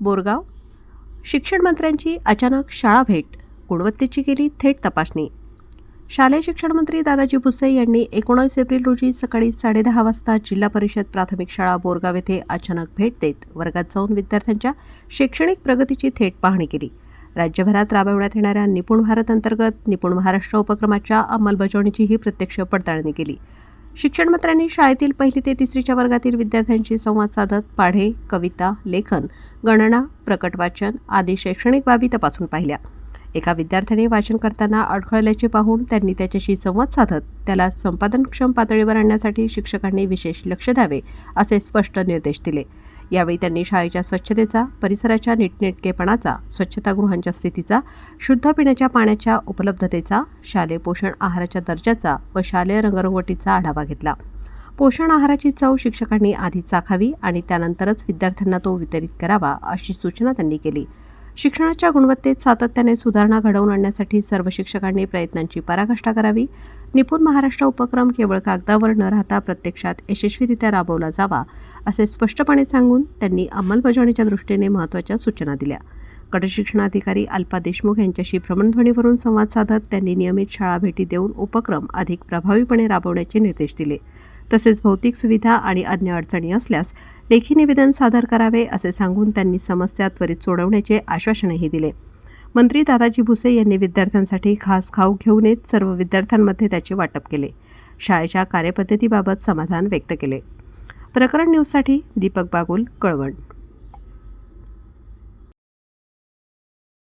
बोरगाव. शिक्षण मंत्र्यांची अचानक शाळा भेट. गुणवत्तेची केली थेट तपासणी. शालेय शिक्षण मंत्री दादाजी भुसे यांनी एकोणावीस एप्रिल रोजी सकाळी साडेदहा वाजता जिल्हा परिषद प्राथमिक शाळा बोरगाव येथे अचानक भेट देत वर्गात जाऊन विद्यार्थ्यांच्या शैक्षणिक प्रगतीची थेट पाहणी केली. राज्यभरात राबवण्यात येणाऱ्या निपुण भारत अंतर्गत निपुण महाराष्ट्र उपक्रमाच्या अंमलबजावणीची ही प्रत्यक्ष पडताळणी केली. शिक्षण मंत्र्यांनी शाळेतील पहिली ते तिसरीच्या वर्गातील विद्यार्थ्यांशी संवाद साधत पाढे कविता लेखन गणना प्रकट वाचन आदी शैक्षणिक बाबी तपासून पाहिल्या. एका विद्यार्थ्याने वाचन करताना अडखळल्याचे पाहून त्यांनी त्याच्याशी संवाद साधत त्याला संपादनक्षम पातळीवर आणण्यासाठी शिक्षकांनी विशेष लक्ष द्यावे असे स्पष्ट निर्देश दिले. यावेळी त्यांनी शाळेच्या स्वच्छतेचा परिसराच्या नीटनेटकेपणाचा स्वच्छतागृहांच्या स्थितीचा शुद्ध पिण्याच्या पाण्याच्या उपलब्धतेचा शालेय पोषण आहाराच्या दर्जाचा व शालेय रंगरंगोटीचा आढावा घेतला. पोषण आहाराची चव शिक्षकांनी आधी चाखावी आणि त्यानंतरच विद्यार्थ्यांना तो वितरित करावा अशी सूचना त्यांनी केली. शिक्षणाच्या गुणवत्तेत सातत्याने सुधारणा घडवून आणण्यासाठी सर्व शिक्षकांनी प्रयत्नांची पराकाष्ठा करावी. निपुण महाराष्ट्र उपक्रम केवळ कागदावर न राहता प्रत्यक्षात यशस्वीरित्या राबवला जावा असे स्पष्टपणे सांगून त्यांनी अंमलबजावणीच्या दृष्टीने महत्त्वाच्या सूचना दिल्या. गटशिक्षणाधिकारी अल्पा देशमुख यांच्याशी भ्रमणध्वनीवरून संवाद साधत त्यांनी नियमित शाळा भेटी देऊन उपक्रम अधिक प्रभावीपणे राबवण्याचे निर्देश दिले. तसेच भौतिक सुविधा आणि अन्य अडचणी असल्यास लेखी निवेदन सादर करावे असे सांगून त्यांनी समस्या त्वरित सोडवण्याचे आश्वासनही दिले. मंत्री दादाजी भुसे यांनी विद्यार्थ्यांसाठी खास खाऊ घेऊन येत सर्व विद्यार्थ्यांमध्ये त्याचे वाटप केले. शाळेच्या कार्यपद्धतीबाबत समाधान व्यक्त केले. प्रकरण न्यूजसाठी दीपक बागुल कळवण.